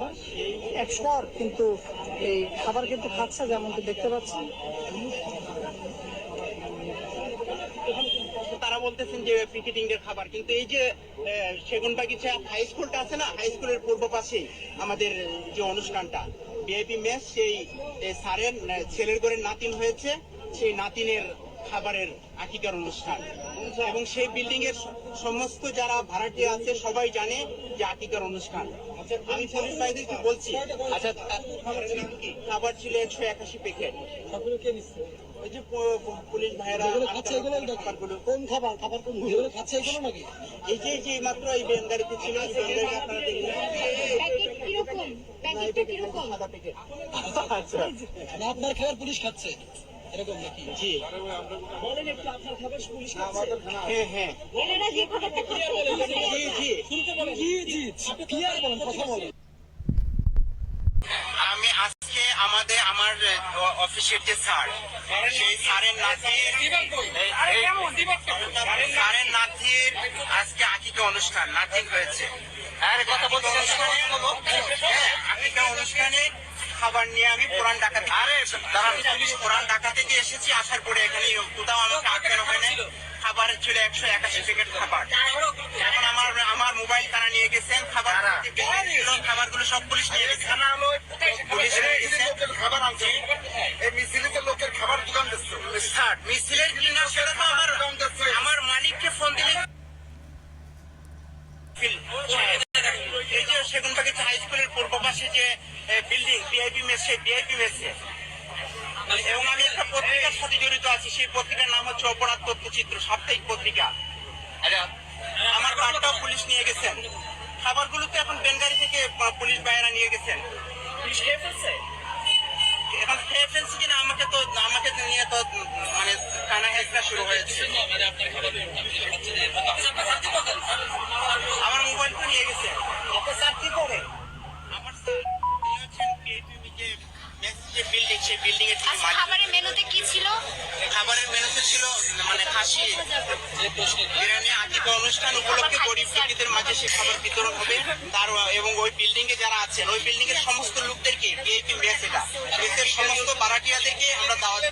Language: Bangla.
খাবার একশোবার কিন্তু এই খাবার কিন্তু খাচ্ছে যেমনটি দেখতে পাচ্ছেন তারা বলতেছেন যে পিকেটিং এর খাবার, কিন্তু এই যে সেগুন বাগিচা হাই স্কুলটা আছে না হাই স্কুলের পূর্ব পাশেই আমাদের যে অনুষ্ঠানটা। বিআইপি মেস সেই স্যারের ছেলের ঘরের নাতিন হয়েছে, সেই নাতিনের খাবারের আকিকার অনুষ্ঠান। এবং সেই বিল্ডিং এর সমস্ত যারা ভাড়াটিয়া আছে সবাই জানে যে আকিকার অনুষ্ঠান। আমি পুলিশ ভাইদেরকে বলছি। আচ্ছা খাবার ছিল একশো একাশি প্যাকেট সবগুলো কে নিচ্ছে? ওই যে প- প- পুলিশ ভাইয়েরা খাচ্ছে এগুলো খাবারগুলো। কোন খাবার খাবার কোন যেগুলো খাচ্ছে এগুলো নাকি? এই যে যে মাত্র এই ভ্যান গাড়িতে ছিল এই ভ্যান গাড়িতে আপনারা দেখলেন। প্যাকেট কীরকম? প্যাকেটটা কীরকম? আচ্ছা। না আপনার খাবার পুলিশ খাচ্ছে। এরকম নাকি? জি। বলেন একটু আপনার খাবার পুলিশ খাচ্ছে হ্যাঁ এনারা যে খাবারটা খাচ্ছে জি জি। শুনতে বলেন জি জি ক্লিয়ার বলেন? কথা বলেন। আমি আজকে আমাদের আমার অফিসের যে স্যার সেই স্যারের নাতির স্যারের নাতির আজকে আকিকা অনুষ্ঠান নাতিক হয়েছে। আর কথা বলতে অনুষ্ঠানে খাবার নিয়ে আমি পুরান ঢাকা থেকে আরে পুলিশ পুরান ঢাকা থেকে এসেছি? আসার পরে এখানে কোথাও আমাকে আটকানো হয় নাই। খাবারের ছিল একশো একাশি প্যাকেট খাবার। এখন আমার আমার মোবাইল তারা নিয়ে গেছেন খাবার খাবারগুলো সব পুলিশ নিয়ে গেছে। পুলিশ নিয়ে গেছে। খাবার আনছে এই মিছিলিতে লোকের খাবার দোকান দিচ্ছে। মিছিলের কি না সেটা তো আমার আমার মালিককে ফোন দিলে ফিল- সাহেব, এই যে সেগুন বাগিচা হাই স্কুলের পূর্ব পাশে যে বিআইপি মেস সেই বিআইপি মেসে। এবং আমি একটা পত্রিকার সাথে জড়িত আছি সেই পত্রিকার নাম হচ্ছে অপরাধ তথ্যচিত্র সাপ্তাহিক পত্রিকা। আমার কার্ডটাও পুলিশ নিয়ে গেছেন। খাবারগুলো তো এখন বেঙ্গারি থেকে পুলিশ বাইরা নিয়ে গেছেন। পুলিশ খেয়ে ফেলছে? এখন খেয়ে ফেলছে কিনা আমাকে তো আমাকে তো নিয়ে তো মানে কানা হেসরা শুরু হয়েছে আমার মোবাইল তো নিয়ে গেছে ওকে স্যার কি করে আমার স্যার তিনি হচ্ছেন PAPB যে মেস যে বিল্ডিং সেই বিল্ডিং এর আচ্ছা খাবারের মেনুতে কি ছিল? খাবারের মেনুতে ছিল মানে খাসি বিরিয়ানি আকিকা অনুষ্ঠান উপলক্ষে গরিব ব্যক্তিদের মাঝে সে খাবার বিতরণ হবে। তার এবং ওই বিল্ডিং এ যারা আছেন ওই বিল্ডিং এর সমস্ত লোকদেরকে ভিআইপি মেস এটা মেসের সমস্ত বারাটিয়াদেরকে আমরা দাওয়াত